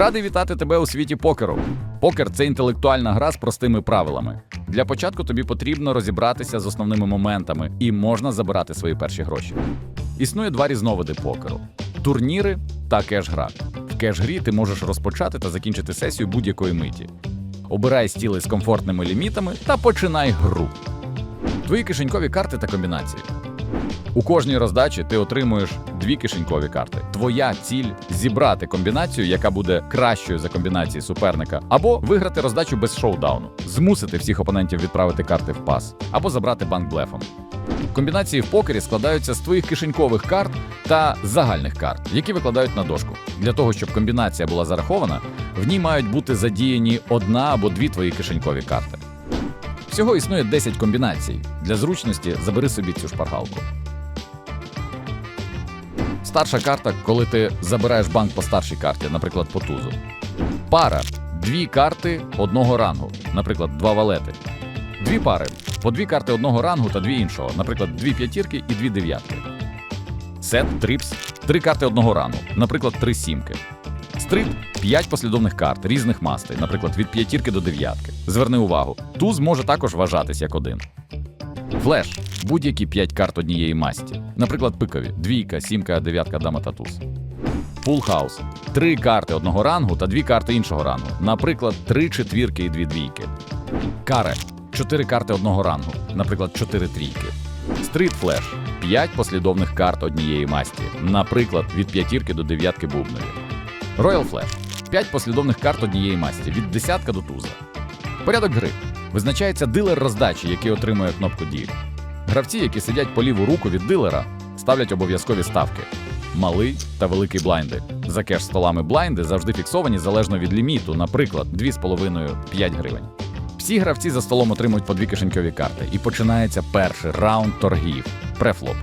Радий вітати тебе у світі покеру. Покер це інтелектуальна гра з простими правилами. Для початку тобі потрібно розібратися з основними моментами і можна забирати свої перші гроші. Існує два різновиди покеру: турніри та кеш-гра. В кеш-грі ти можеш розпочати та закінчити сесію будь-якої миті. Обирай стіли з комфортними лімітами та починай гру. Твої кишенькові карти та комбінації. У кожній роздачі ти отримуєш дві кишенькові карти. Твоя ціль зібрати комбінацію, яка буде кращою за комбінації суперника, або виграти роздачу без шоудауну, змусити всіх опонентів відправити карти в пас, або забрати банк блефом. Комбінації в покері складаються з твоїх кишенькових карт та загальних карт, які викладають на дошку. Для того, щоб комбінація була зарахована, в ній мають бути задіяні одна або дві твої кишенькові карти. Всього існує 10 комбінацій. Для зручності забери собі цю шпаргалку. Старша карта, коли ти забираєш банк по старшій карті, наприклад, по тузу. Пара дві карти одного рангу, наприклад, два валети. Дві пари по дві карти одного рангу та дві іншого, наприклад, дві п'ятірки і дві дев'ятки. Сет, трипс, три карти одного рангу, наприклад, три сімки. Стрит п'ять послідовних карт різних мастей, наприклад, від п'ятірки до дев'ятки. Зверни увагу, туз може також вважатись як один. Флеш. Будь-які 5 карт однієї масті, наприклад, пикові. Двійка, сімка, дев'ятка, дама та туз. Фул хаус. Три карти одного рангу та дві карти іншого рангу, наприклад, три четвірки і дві двійки. Каре. Чотири карти одного рангу, наприклад, чотири трійки. Стрит флеш. П'ять послідовних карт однієї масті, наприклад, від п'ятірки до дев'ятки бубнові. Royal Flash п'ять послідовних карт однієї масті, від десятка до туза. Порядок гри визначається дилер роздачі, який отримує кнопку дії. Гравці, які сидять по ліву руку від дилера, ставлять обов'язкові ставки: малий та великий блайнди. За кеш столами блайнди завжди фіксовані залежно від ліміту, наприклад, 2,5-5 гривень. Всі гравці за столом отримують по дві кишенькові карти, і починається перший раунд торгів префлоп.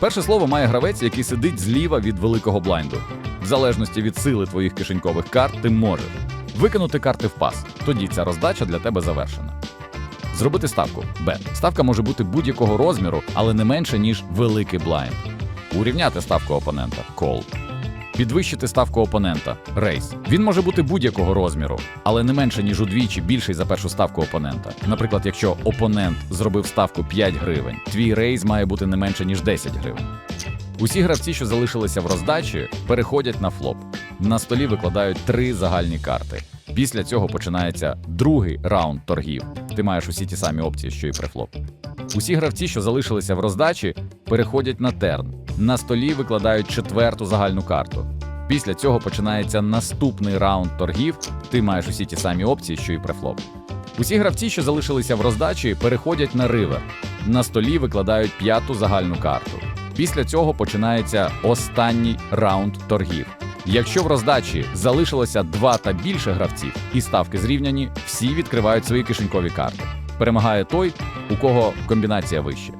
Перше слово має гравець, який сидить зліва від великого блайнду. В залежності від сили твоїх кишенькових карт, ти можеш викинути карти в пас. Тоді ця роздача для тебе завершена. Зробити ставку Б. Ставка може бути будь-якого розміру, але не менше, ніж великий блайнд. Урівняти ставку опонента кол. Підвищити ставку опонента рейс. Він може бути будь-якого розміру, але не менше, ніж удвічі більший за першу ставку опонента. Наприклад, якщо опонент зробив ставку 5 гривень, твій рейс має бути не менше, ніж 10 гривень. Усі гравці, що залишилися в роздачі, переходять на флоп. На столі викладають три загальні карти. Після цього починається другий раунд торгів. Ти маєш усі ті самі опції, що і префлоп. Усі гравці, що залишилися в роздачі, переходять на терн. На столі викладають четверту загальну карту. Після цього починається наступний раунд торгів. Ти маєш усі ті самі опції, що і префлоп. Усі гравці, що залишилися в роздачі, переходять на ривер. На столі викладають п'яту загальну карту. Після цього починається останній раунд торгів. Якщо в роздачі залишилося два та більше гравців і ставки зрівняні, всі відкривають свої кишенькові карти. Перемагає той, у кого комбінація вища.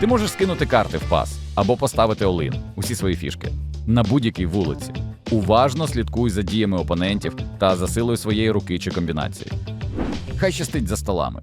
Ти можеш скинути карти в пас або поставити олин, усі свої фішки на будь-якій вулиці. Уважно слідкуй за діями опонентів та за силою своєї руки чи комбінації. Хай щастить за столами.